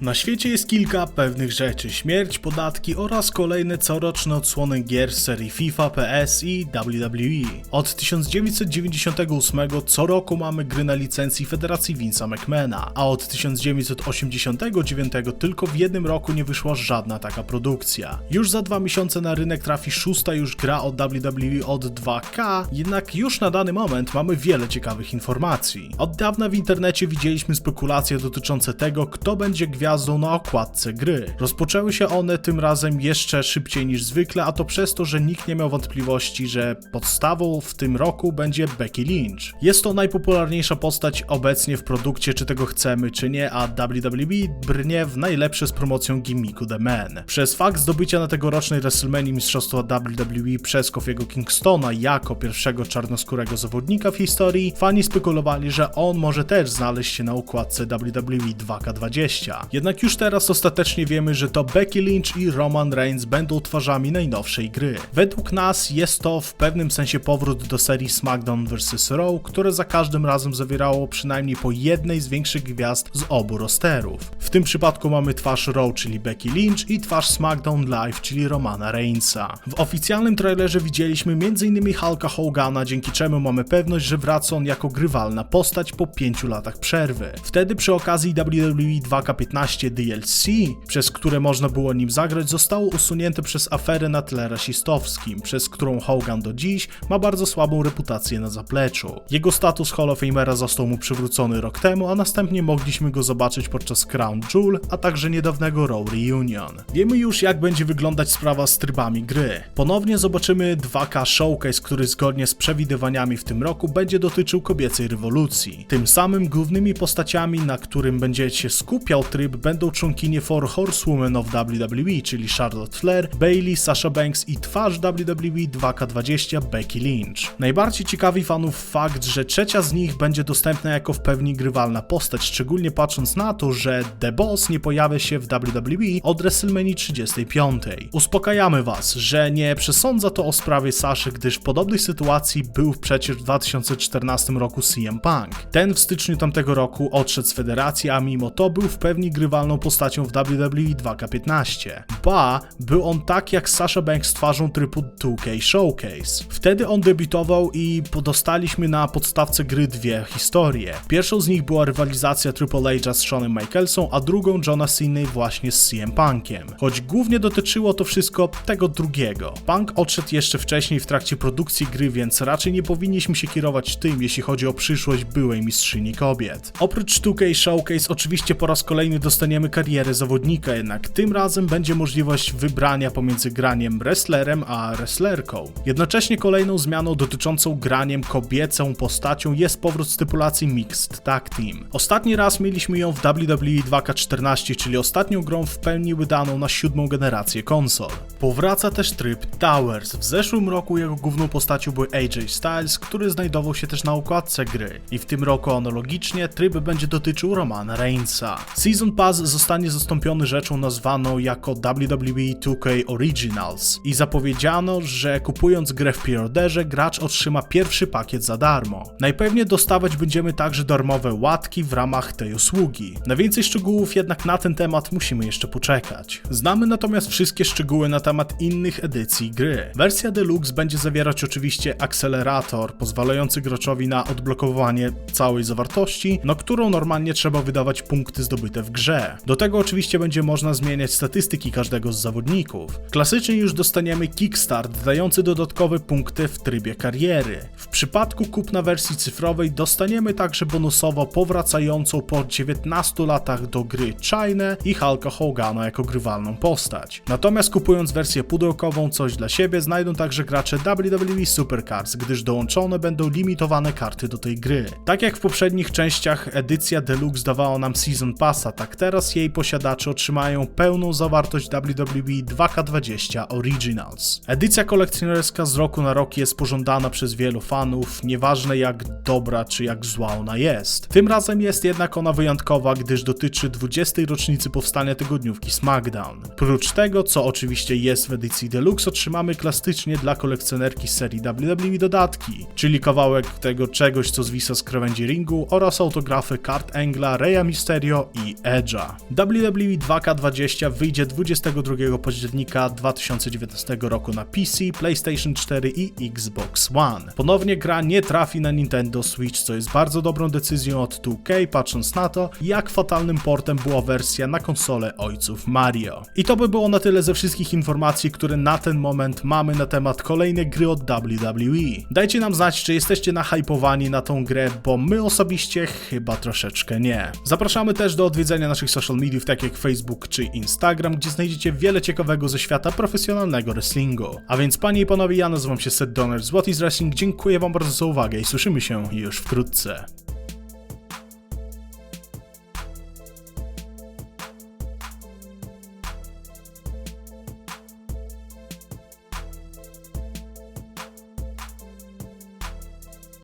Na świecie jest kilka pewnych rzeczy: śmierć, podatki oraz kolejne coroczne odsłony gier z serii FIFA, PS i WWE. Od 1998 co roku mamy gry na licencji Federacji Vince'a McMahona, a od 1989 tylko w jednym roku nie wyszła żadna taka produkcja. Już za dwa miesiące na rynek trafi szósta już gra od WWE od 2K, jednak już na dany moment mamy wiele ciekawych informacji. Od dawna w internecie widzieliśmy spekulacje dotyczące tego, kto będzie gwiazdą na okładce gry. Rozpoczęły się one tym razem jeszcze szybciej niż zwykle, a to przez to, że nikt nie miał wątpliwości, że podstawą w tym roku będzie Becky Lynch. Jest to najpopularniejsza postać obecnie w produkcie, czy tego chcemy, czy nie, a WWE brnie w najlepsze z promocją gimmicku The Man. Przez fakt zdobycia na tegorocznej WrestleMania mistrzostwa WWE przez Kofiego Kingstona jako pierwszego czarnoskórego zawodnika w historii, fani spekulowali, że on może też znaleźć się na układce WWE 2K20. Jednak już teraz ostatecznie wiemy, że to Becky Lynch i Roman Reigns będą twarzami najnowszej gry. Według nas jest to w pewnym sensie powrót do serii SmackDown vs. Raw, które za każdym razem zawierało przynajmniej po jednej z większych gwiazd z obu rosterów. W tym przypadku mamy twarz Raw, czyli Becky Lynch i twarz SmackDown Live, czyli Romana Reignsa. W oficjalnym trailerze widzieliśmy m.in. Hulka Hogana, dzięki czemu mamy pewność, że wraca on jako grywalna postać po 5 latach przerwy. Wtedy przy okazji WWE 2K15 DLC, przez które można było nim zagrać, zostało usunięte przez aferę na tle rasistowskim, przez którą Hogan do dziś ma bardzo słabą reputację na zapleczu. Jego status Hall of Famera został mu przywrócony rok temu, a następnie mogliśmy go zobaczyć podczas Crown Jewel, a także niedawnego Raw Reunion. Wiemy już jak będzie wyglądać sprawa z trybami gry. Ponownie zobaczymy 2K Showcase, który zgodnie z przewidywaniami w tym roku będzie dotyczył kobiecej rewolucji. Tym samym głównymi postaciami, na którym będzie się skupiał tryb, będą członkinie Four Horsewomen of WWE, czyli Charlotte Flair, Bailey, Sasha Banks i twarz WWE 2K20 Becky Lynch. Najbardziej ciekawi fanów fakt, że trzecia z nich będzie dostępna jako w pełni grywalna postać, szczególnie patrząc na to, że The Boss nie pojawia się w WWE od WrestleMania 35. Uspokajamy was, że nie przesądza to o sprawie Saszy, gdyż w podobnej sytuacji był przecież w 2014 roku CM Punk. Ten w styczniu tamtego roku odszedł z federacji, a mimo to był w pełni grywalną postacią w WWE 2K15. Ba, był on tak jak Sasha Banks twarzą trybu 2K Showcase. Wtedy on debiutował i dostaliśmy na podstawce gry dwie historie. Pierwszą z nich była rywalizacja Triple H'a z Shanem Michaelsą, a drugą Johna Cena właśnie z CM Punkiem. Choć głównie dotyczyło to wszystko tego drugiego. Punk odszedł jeszcze wcześniej w trakcie produkcji gry, więc raczej nie powinniśmy się kierować tym, jeśli chodzi o przyszłość byłej mistrzyni kobiet. Oprócz 2K Showcase oczywiście po raz kolejny dostaniemy karierę zawodnika, jednak tym razem będzie możliwość wybrania pomiędzy graniem wrestlerem a wrestlerką. Jednocześnie kolejną zmianą dotyczącą graniem kobiecą postacią jest powrót stypulacji Mixed Tag Team. Ostatni raz mieliśmy ją w WWE 2K14, czyli ostatnią grą w pełni wydaną na siódmą generację konsol. Powraca też tryb Towers. W zeszłym roku jego główną postacią był AJ Styles, który znajdował się też na układce gry. I w tym roku analogicznie tryb będzie dotyczył Romana Reignsa. Season Pass zostanie zastąpiony rzeczą nazwaną jako WWE 2K Originals i zapowiedziano, że kupując grę w preorderze gracz otrzyma pierwszy pakiet za darmo. Najpewniej dostawać będziemy także darmowe łatki w ramach tej usługi. Na więcej szczegółów jednak na ten temat musimy jeszcze poczekać. Znamy natomiast wszystkie szczegóły na temat innych edycji gry. Wersja Deluxe będzie zawierać oczywiście akcelerator pozwalający graczowi na odblokowanie całej zawartości, na którą normalnie trzeba wydawać punkty zdobyte w grze. Do tego oczywiście będzie można zmieniać statystyki każdego z zawodników. Klasycznie już dostaniemy kickstart dający dodatkowe punkty w trybie kariery. W przypadku kupna wersji cyfrowej dostaniemy także bonusowo powracającą po 19 latach do gry China i Hulka Hogana jako grywalną postać. Natomiast kupując wersję pudełkową coś dla siebie znajdą także gracze WWE Supercars, gdyż dołączone będą limitowane karty do tej gry. Tak jak w poprzednich częściach edycja Deluxe dawała nam Season Passa, tak teraz jej posiadacze otrzymają pełną zawartość WWE 2K20 Originals. Edycja kolekcjonerska z roku na rok jest pożądana przez wielu fanów, nieważne jak dobra czy jak zła ona jest. Tym razem jest jednak ona wyjątkowa, gdyż dotyczy 20. rocznicy powstania tygodniówki SmackDown. Prócz tego, co oczywiście jest w edycji Deluxe, otrzymamy klasycznie dla kolekcjonerki serii WWE dodatki, czyli kawałek tego czegoś, co zwisa z krawędzi ringu oraz autografy kart Engla, Raya Mysterio i Edge'a. WWE 2K20 wyjdzie 22 października 2019 roku na PC, PlayStation 4 i Xbox One. Ponownie gra nie trafi na Nintendo Switch, co jest bardzo dobrą decyzją od 2K, patrząc na to, jak fatalnym portem była wersja na konsolę ojców Mario. I to by było na tyle ze wszystkich informacji, które na ten moment mamy na temat kolejnej gry od WWE. Dajcie nam znać, czy jesteście nahypowani na tą grę, bo my osobiście chyba troszeczkę nie. Zapraszamy też do odwiedzenia naszych social mediów, tak jak Facebook czy Instagram, gdzie znajdziecie wiele ciekawego ze świata profesjonalnego wrestlingu. A więc panie i panowie, ja nazywam się Seth Donner z What is Wrestling, dziękuję wam bardzo za uwagę i słyszymy się już wkrótce.